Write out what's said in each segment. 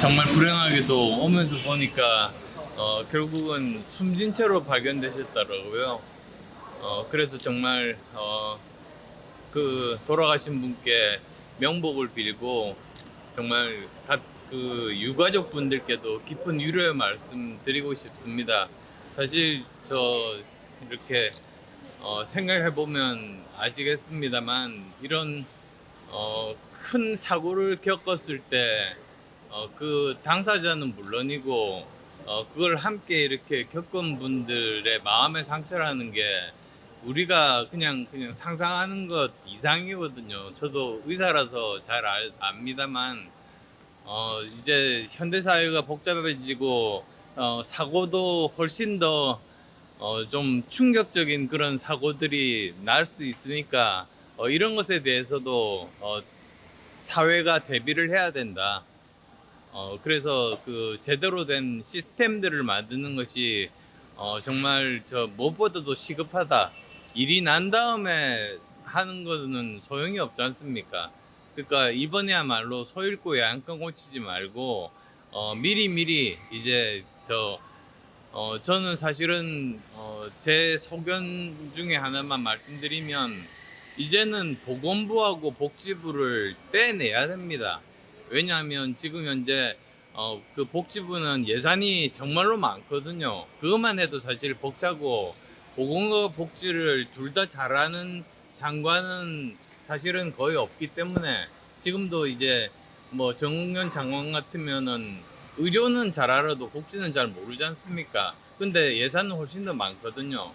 정말 불행하게도 오면서 보니까 어, 결국은 숨진 채로 발견되셨더라고요. 어, 그래서 정말 어, 그 돌아가신 분께 명복을 빌고 정말 각 그 유가족 분들께도 깊은 위로의 말씀 드리고 싶습니다. 사실 저 이렇게 어, 생각해 보면 아시겠습니다만 이런 어, 큰 사고를 겪었을 때 어, 그 당사자는 물론이고 어, 그걸 함께 이렇게 겪은 분들의 마음의 상처라는 게 우리가 그냥 그냥 상상하는 것 이상이거든요. 저도 의사라서 잘 알, 압니다만 어, 이제 현대 사회가 복잡해지고 어, 사고도 훨씬 더 어, 좀 충격적인 그런 사고들이 날 수 있으니까 어, 이런 것에 대해서도 어, 사회가 대비를 해야 된다. 어, 그래서 그 제대로 된 시스템들을 만드는 것이 어, 정말 저 무엇보다도 시급하다. 일이 난 다음에 하는 거는 소용이 없지 않습니까? 그러니까 이번에야말로 소잃고 양강 고치지 말고 어, 미리 미리 이제 저 어, 저는 사실은 어, 제 소견 중에 하나만 말씀드리면 이제는 보건부하고 복지부를 떼내야 됩니다. 왜냐하면 지금 현재 어, 그 복지부는 예산이 정말로 많거든요. 그것만 해도 사실 벅차고 보건과 복지를 둘 다 잘하는 장관은 사실은 거의 없기 때문에 지금도 이제 뭐 정웅현 장관 같으면은 의료는 잘 알아도 복지는 잘 모르지 않습니까? 근데 예산은 훨씬 더 많거든요.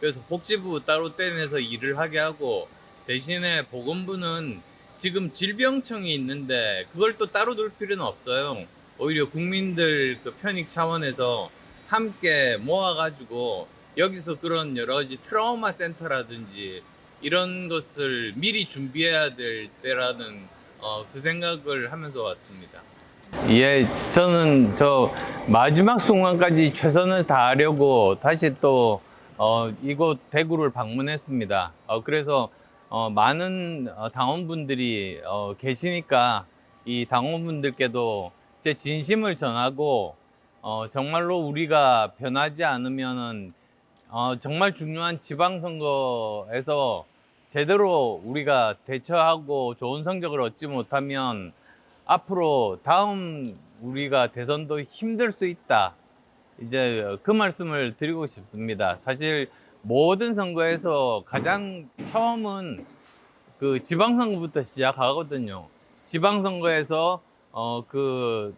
그래서 복지부 따로 떼내서 일을 하게 하고 대신에 보건부는 지금 질병청이 있는데 그걸 또 따로 둘 필요는 없어요. 오히려 국민들 그 편익 차원에서 함께 모아가지고 여기서 그런 여러 가지 트라우마 센터라든지 이런 것을 미리 준비해야 될 때라는 어, 그 생각을 하면서 왔습니다. 예, 저는 저 마지막 순간까지 최선을 다하려고 다시 또 어, 이곳 대구를 방문했습니다. 어, 그래서 어, 많은 어, 당원분들이 어, 계시니까 이 당원분들께도 제 진심을 전하고 어, 정말로 우리가 변하지 않으면은 어, 정말 중요한 지방선거에서 제대로 우리가 대처하고 좋은 성적을 얻지 못하면 앞으로 다음 우리가 대선도 힘들 수 있다. 이제 그 말씀을 드리고 싶습니다. 사실 모든 선거에서 가장 처음은 그 지방선거부터 시작하거든요. 지방선거에서 어 그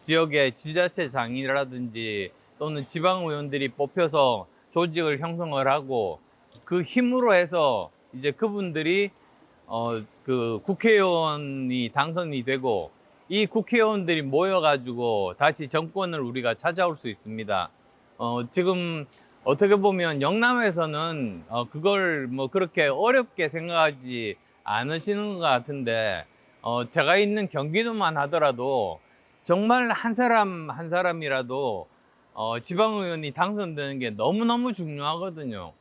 지역의 지자체장이라든지 또는 지방의원들이 뽑혀서 조직을 형성을 하고 그 힘으로 해서 이제 그분들이 어 그 국회의원이 당선이 되고 이 국회의원들이 모여가지고 다시 정권을 우리가 찾아올 수 있습니다. 어 지금 어떻게 보면 영남에서는 어 그걸 뭐 그렇게 어렵게 생각하지 않으시는 것 같은데 어 제가 있는 경기도만 하더라도 정말 한 사람 한 사람이라도 어 지방의원이 당선되는 게 너무너무 중요하거든요.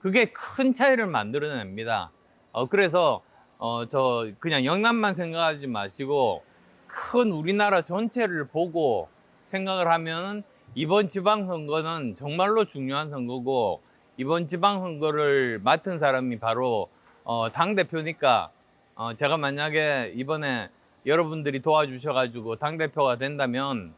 그게 큰 차이를 만들어냅니다. 어, 그래서, 어, 저, 그냥 영남만 생각하지 마시고, 큰 우리나라 전체를 보고 생각을 하면 이번 지방선거는 정말로 중요한 선거고, 이번 지방선거를 맡은 사람이 바로, 어, 당대표니까, 어, 제가 만약에 이번에 여러분들이 도와주셔가지고 당대표가 된다면,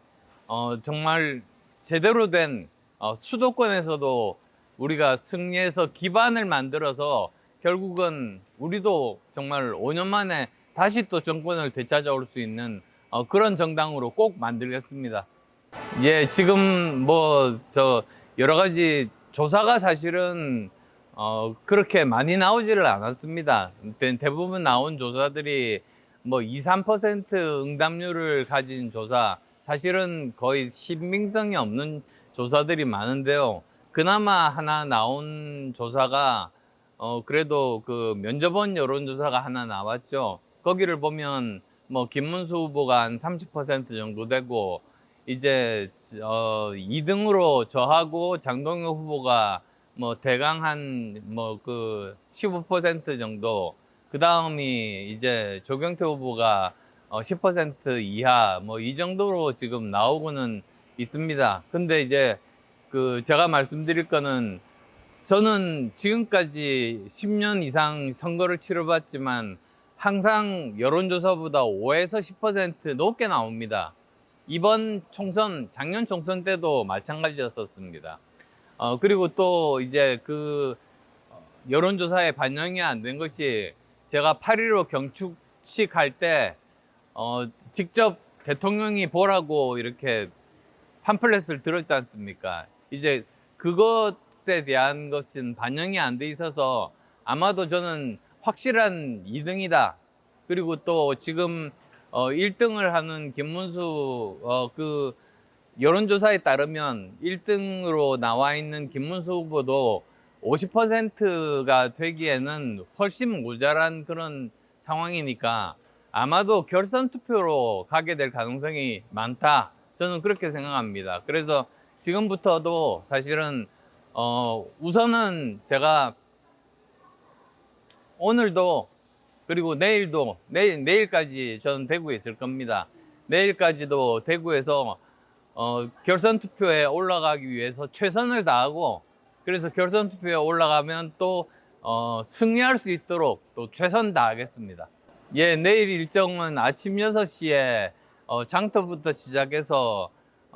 어, 정말 제대로 된, 어, 수도권에서도 우리가 승리해서 기반을 만들어서 결국은 우리도 정말 5년 만에 다시 또 정권을 되찾아올 수 있는 어, 그런 정당으로 꼭 만들겠습니다. 예, 지금 뭐 저 여러 가지 조사가 사실은 어, 그렇게 많이 나오지를 않았습니다. 대- 대부분 나온 조사들이 뭐 2, 3% 응답률을 가진 조사, 사실은 거의 신빙성이 없는 조사들이 많은데요. 그나마 하나 나온 조사가 어 그래도 그 면접원 여론조사가 하나 나왔죠. 거기를 보면 뭐 김문수 후보가 한 30% 정도 되고 이제 어 2등으로 저하고 장동혁 후보가 뭐 대강 한 뭐 그 15% 정도 그 다음이 이제 조경태 후보가 어, 10% 이하 뭐 이 정도로 지금 나오고는 있습니다. 근데 이제 그 제가 말씀드릴 거는 저는 지금까지 10년 이상 선거를 치러봤지만 항상 여론조사보다 5에서 10% 높게 나옵니다. 이번 총선, 작년 총선 때도 마찬가지였었습니다. 어, 그리고 또 이제 그 여론조사에 반영이 안 된 것이 제가 8.15 경축식 할때 어, 직접 대통령이 보라고 이렇게 팜플렛을 들었지 않습니까? 이제 그것 에 대한 것은 반영이 안 돼 있어서 아마도 저는 확실한 2등이다. 그리고 또 지금 어, 1등을 하는 김문수 어, 그 여론조사에 따르면 1등으로 나와 있는 김문수 후보도 50%가 되기에는 훨씬 모자란 그런 상황이니까 아마도 결선 투표로 가게 될 가능성이 많다. 저는 그렇게 생각합니다. 그래서 지금부터도 사실은 어 우선은 제가 오늘도 그리고 내일도 내일 내일까지 저는 대구에 있을 겁니다. 내일까지도 대구에서 어 결선 투표에 올라가기 위해서 최선을 다하고 그래서 결선 투표에 올라가면 또 어, 승리할 수 있도록 또 최선 다하겠습니다. 예, 내일 일정은 아침 6시에 어, 장터부터 시작해서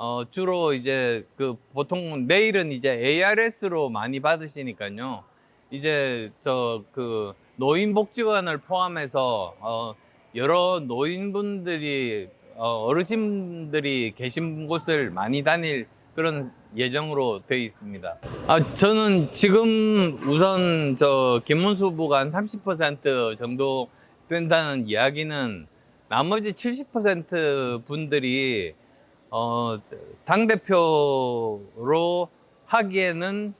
어, 주로 이제 그 보통 내일은 이제 ARS로 많이 받으시니까요. 이제 저 그 노인복지관을 포함해서 어, 여러 노인분들이 어, 어르신들이 계신 곳을 많이 다닐 그런 예정으로 되어 있습니다. 아, 저는 지금 우선 저 김문수 후보가 한 30% 정도 된다는 이야기는 나머지 70% 분들이 어, 당 대표로 하기에는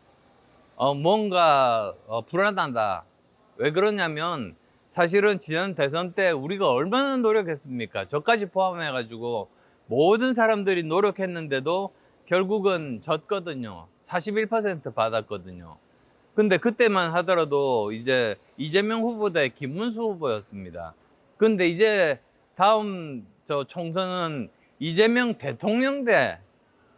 어, 뭔가 어, 불안하다. 왜 그러냐면 사실은 지난 대선 때 우리가 얼마나 노력했습니까? 저까지 포함해가지고 모든 사람들이 노력했는데도 결국은 졌거든요. 41% 받았거든요. 근데 그때만 하더라도 이제 이재명 후보 대 김문수 후보였습니다. 근데 이제 다음 저 총선은 이재명 대통령 대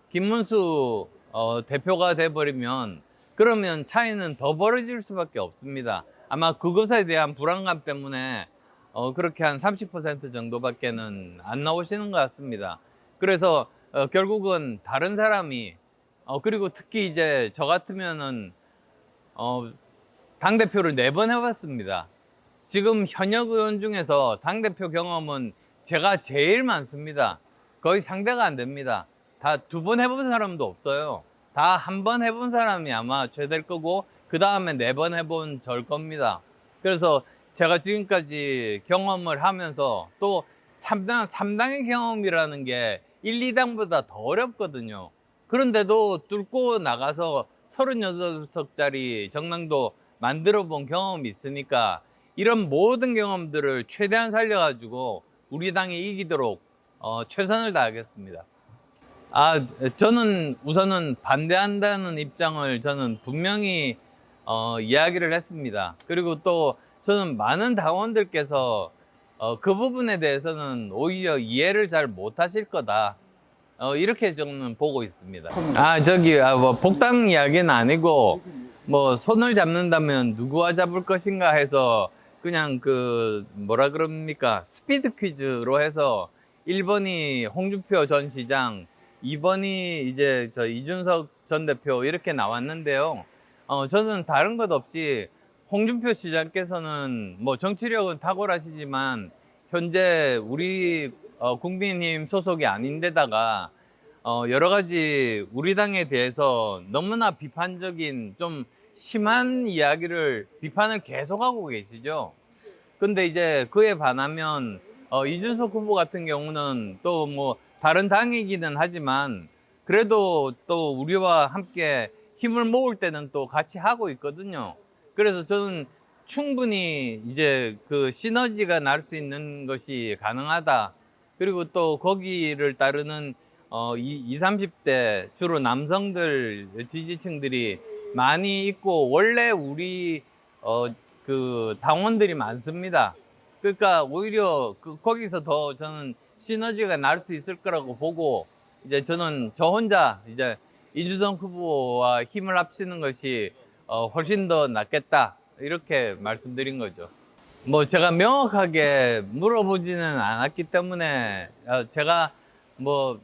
김문수 어, 대표가 돼버리면 그러면 차이는 더 벌어질 수밖에 없습니다. 아마 그것에 대한 불안감 때문에 어, 그렇게 한 30% 정도밖에는 안 나오시는 것 같습니다. 그래서 어, 결국은 다른 사람이 어, 그리고 특히 이제 저 같으면은 어, 당 대표를 네 번 해봤습니다. 지금 현역 의원 중에서 당 대표 경험은 제가 제일 많습니다. 거의 상대가 안 됩니다. 다 두 번 해본 사람도 없어요. 다 한 번 해본 사람이 아마 최대일 거고 그 다음에 네 번 해본 절 겁니다. 그래서 제가 지금까지 경험을 하면서 또 3당, 3당의 경험이라는 게 1, 2당보다 더 어렵거든요. 그런데도 뚫고 나가서 36석짜리 정당도 만들어 본 경험이 있으니까 이런 모든 경험들을 최대한 살려가지고 우리 당이 이기도록 어, 최선을 다하겠습니다. 아, 저는 우선은 반대한다는 입장을 저는 분명히 어, 이야기를 했습니다. 그리고 또 저는 많은 당원들께서 어, 그 부분에 대해서는 오히려 이해를 잘 못하실 거다. 어, 이렇게 저는 보고 있습니다. 아, 저기, 아, 뭐, 복당 이야기는 아니고, 뭐, 손을 잡는다면 누구와 잡을 것인가 해서, 그냥 그, 뭐라 그럽니까? 스피드 퀴즈로 해서, 1번이 홍준표 전 시장, 2번이 이제 저 이준석 전 대표 이렇게 나왔는데요. 어, 저는 다른 것 없이 홍준표 시장께서는 뭐 정치력은 탁월하시지만 현재 우리 어, 국민의힘 소속이 아닌데다가 어, 여러 가지 우리 당에 대해서 너무나 비판적인 좀 심한 이야기를 비판을 계속하고 계시죠. 근데 이제 그에 반하면 어, 이준석 후보 같은 경우는 또 뭐 다른 당이기는 하지만 그래도 또 우리와 함께 힘을 모을 때는 또 같이 하고 있거든요. 그래서 저는 충분히 이제 그 시너지가 날 수 있는 것이 가능하다. 그리고 또 거기를 따르는 어, 20, 30대 주로 남성들 지지층들이 많이 있고 원래 우리 어 그 당원들이 많습니다. 그러니까 오히려 그 거기서 더 저는 시너지가 날 수 있을 거라고 보고 이제 저는 저 혼자 이제 이주성 후보와 힘을 합치는 것이 어 훨씬 더 낫겠다 이렇게 말씀드린 거죠. 뭐 제가 명확하게 물어보지는 않았기 때문에 어, 제가 뭐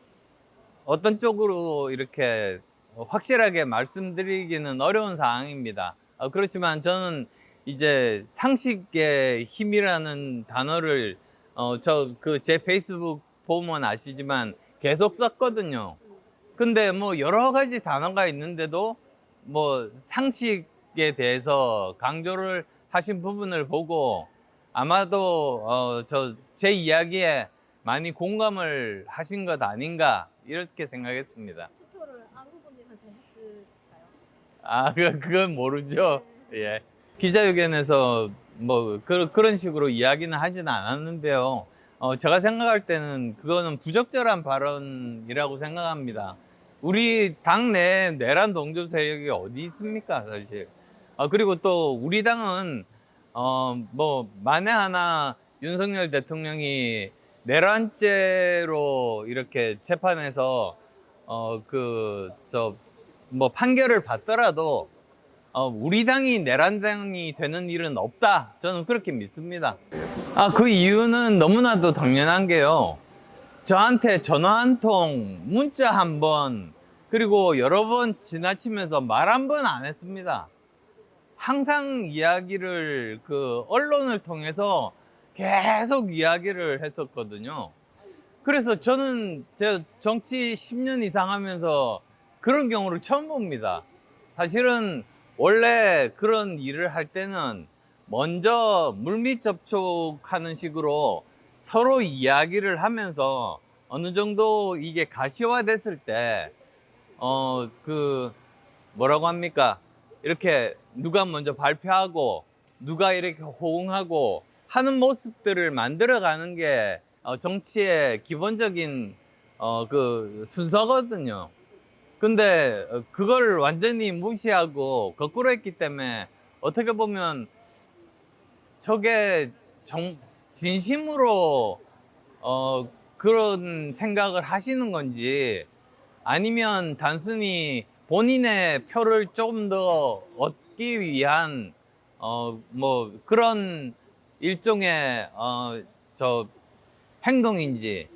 어떤 쪽으로 이렇게 확실하게 말씀드리기는 어려운 상황입니다. 어, 그렇지만 저는 이제 상식의 힘이라는 단어를 어, 저 그 제 페이스북 보면 아시지만 계속 썼거든요. 근데 뭐 여러 가지 단어가 있는데도 뭐 상식에 대해서 강조를 하신 부분을 보고 아마도 어, 저 제 이야기에 많이 공감을 하신 것 아닌가 이렇게 생각했습니다. 투표를 안 후보님한테 했을까요? 아, 그- 그건 모르죠. 예. 기자회견에서 뭐 그, 그런 식으로 이야기는 하지는 않았는데요. 어, 제가 생각할 때는 그거는 부적절한 발언이라고 생각합니다. 우리 당내 내란 동조 세력이 어디 있습니까, 사실. 아, 그리고 또 우리 당은 어, 뭐 만에 하나 윤석열 대통령이 내란죄로 이렇게 재판에서 어, 그, 저, 뭐 판결을 받더라도 어, 우리 당이 내란당이 되는 일은 없다. 저는 그렇게 믿습니다. 아, 그 이유는 너무나도 당연한 게요. 저한테 전화 한 통, 문자 한 번, 그리고 여러 번 지나치면서 말 한 번 안 했습니다. 항상 이야기를 그 언론을 통해서 계속 이야기를 했었거든요. 그래서 저는 제 정치 10년 이상 하면서 그런 경우를 처음 봅니다. 사실은 원래 그런 일을 할 때는 먼저 물밑 접촉하는 식으로 서로 이야기를 하면서 어느 정도 이게 가시화 됐을 때, 어, 그, 뭐라고 합니까? 이렇게 누가 먼저 발표하고 누가 이렇게 호응하고 하는 모습들을 만들어가는 게 어, 정치의 기본적인 어, 그 순서거든요. 근데 어, 그걸 완전히 무시하고 거꾸로 했기 때문에 어떻게 보면 저게 정, 진심으로 어, 그런 생각을 하시는 건지 아니면 단순히 본인의 표를 조금 더 얻기 위한 어, 뭐 그런 일종의 어, 저 행동인지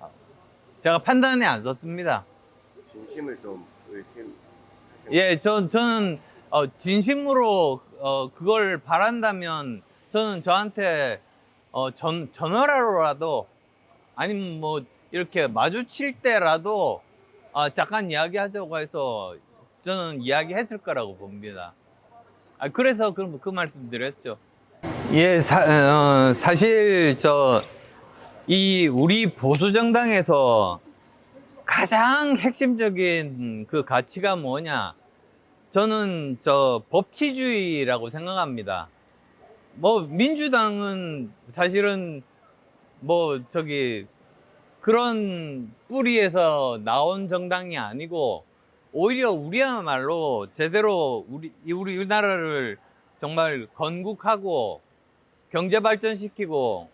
어, 제가 판단이 안 섰습니다. 진심을 좀 의심. 예, 저, 저는 어, 진심으로 어, 그걸 바란다면 저는 저한테 어, 전, 전화라도 아니면 뭐 이렇게 마주칠 때라도 아, 잠깐 이야기하자고 해서 저는 이야기했을 거라고 봅니다. 아, 그래서 그, 그 말씀 드렸죠. 예, 사, 어, 사실 저 이 우리 보수 정당에서 가장 핵심적인 그 가치가 뭐냐? 저는 저 법치주의라고 생각합니다. 뭐 민주당은 사실은 뭐 저기 그런 뿌리에서 나온 정당이 아니고 오히려 우리야말로 제대로 우리 이 우리 우리 나라를 정말 건국하고 경제 발전시키고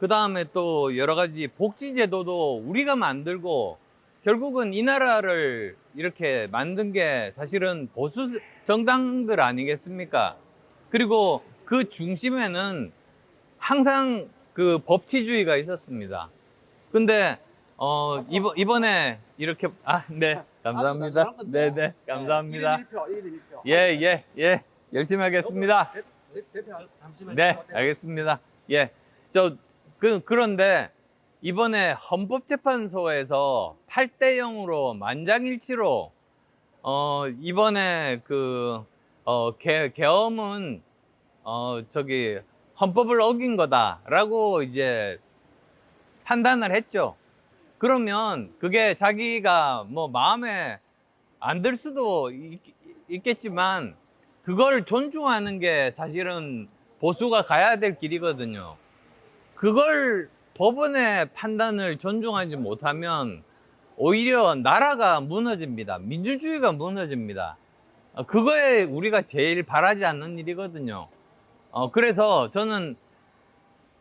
그 다음에 또 여러 가지 복지 제도도 우리가 만들고 결국은 이 나라를 이렇게 만든 게 사실은 보수 정당들 아니겠습니까? 그리고 그 중심에는 항상 그 법치주의가 있었습니다. 근데 어 이번 이번에 이렇게 아 네 감사합니다. 네네 감사합니다. 1인 1표, 1인 1표. 예예 예 열심히 하겠습니다. 대, 대표 잠시만요. 네, 알겠습니다. 예. 저, 그, 그런데 이번에 헌법재판소에서 8대 0으로 만장일치로, 어, 이번에 그, 어, 개, 계엄은, 어, 저기, 헌법을 어긴 거다라고 이제 판단을 했죠. 그러면 그게 자기가 뭐 마음에 안 들 수도 있, 있겠지만 그걸 존중하는 게 사실은 보수가 가야 될 길이거든요. 그걸 법원의 판단을 존중하지 못하면 오히려 나라가 무너집니다. 민주주의가 무너집니다. 어, 그거에 우리가 제일 바라지 않는 일이거든요. 어, 그래서 저는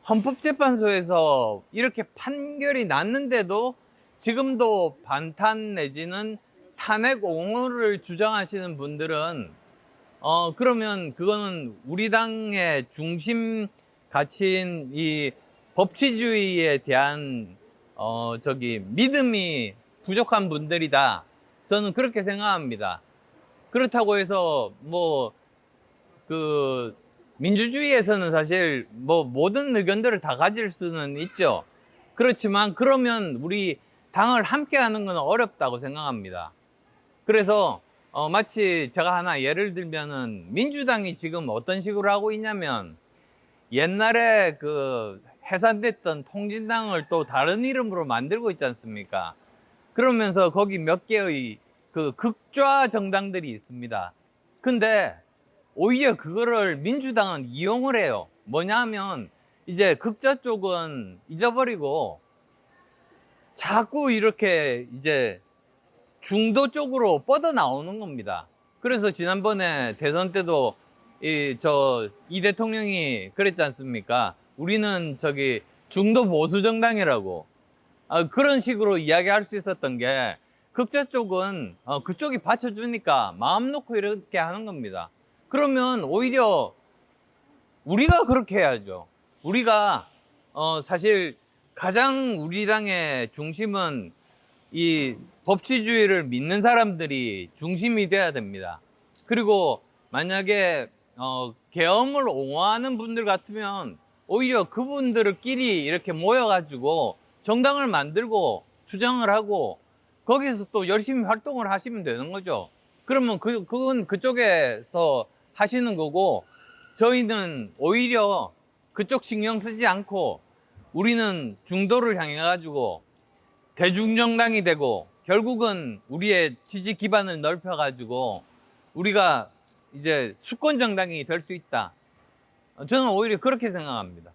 헌법재판소에서 이렇게 판결이 났는데도 지금도 반탄 내지는 탄핵 옹호를 주장하시는 분들은 어 그러면 그거는 우리 당의 중심 가치인 이 법치주의에 대한 어 저기 믿음이 부족한 분들이다. 저는 그렇게 생각합니다. 그렇다고 해서 뭐 그 민주주의에서는 사실 뭐 모든 의견들을 다 가질 수는 있죠. 그렇지만 그러면 우리 당을 함께 하는 건 어렵다고 생각합니다. 그래서 어, 마치 제가 하나 예를 들면은 민주당이 지금 어떤 식으로 하고 있냐면 옛날에 그 해산됐던 통진당을 또 다른 이름으로 만들고 있지 않습니까? 그러면서 거기 몇 개의 그 극좌 정당들이 있습니다. 근데 오히려 그거를 민주당은 이용을 해요. 뭐냐면 이제 극좌 쪽은 잊어버리고 자꾸 이렇게 이제 중도 쪽으로 뻗어 나오는 겁니다. 그래서 지난번에 대선 때도 이 저 이 대통령이 그랬지 않습니까? 우리는 저기 중도 보수 정당이라고 아, 그런 식으로 이야기할 수 있었던 게 극자 쪽은 어, 그쪽이 받쳐주니까 마음 놓고 이렇게 하는 겁니다. 그러면 오히려 우리가 그렇게 해야죠. 우리가 어, 사실 가장 우리 당의 중심은 이 법치주의를 믿는 사람들이 중심이 돼야 됩니다. 그리고 만약에 어, 계엄을 옹호하는 분들 같으면 오히려 그분들끼리 이렇게 모여가지고 정당을 만들고 주장을 하고 거기서 또 열심히 활동을 하시면 되는 거죠. 그러면 그, 그건 그쪽에서 하시는 거고 저희는 오히려 그쪽 신경 쓰지 않고 우리는 중도를 향해 가지고 대중정당이 되고 결국은 우리의 지지 기반을 넓혀 가지고 우리가 이제 수권 정당이 될 수 있다. 저는 오히려 그렇게 생각합니다.